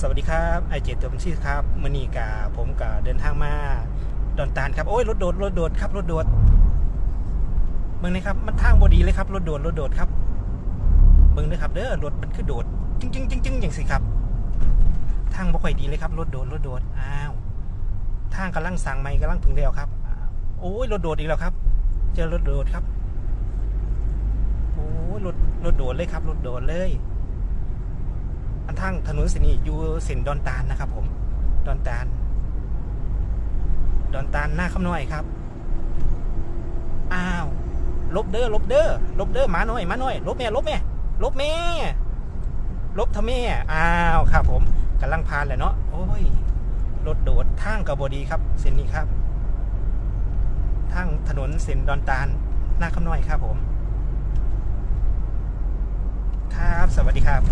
สวัสดีครับไอเจตตัวบัญชีครับมือนีกาผมกาเดินทางมาดอนตาลครับโอ้ยรถโดดรถโดดครับรถโดดเบิ่งนะครับมันทางบอดีเลยครับรถโดดรถโดดครับเบิ่งเลยครับเด้อรถมันคือโดดจริงจริงจริงจริงอย่างสิครับ ทางบ่ค่อยดีเลยครับรถโดดรถโดดอ้าวทางกำลังสั่งใหม่กำลังถึงแล้วครับโอ้ยรถโดดอีกแล้วครับ เจอรถโดดครับโอ้ยรถรถโดดเลยครับรถโดดเลย อันทางถนนเส้นนี้อยู่เส้นดอนตาลนะครับ ผม ดอนตาล ดอนตาลหน้าคำน้อยครับ อ้าว ลบเด้อ ลบเด้อ ลบเด้อ มาหน่อย มาหน่อย ลบแม่ ลบแม่ ลบแม่ ลบทำแม่ อ้าวครับ ผมกำลังพานแหละเนาะ โอ้ย รถโดดทางกระบดีครับ เส้นนี้ครับ ทางถนนเส้นดอนตาลหน้าคำน้อยครับผม ครับ สวัสดีครับ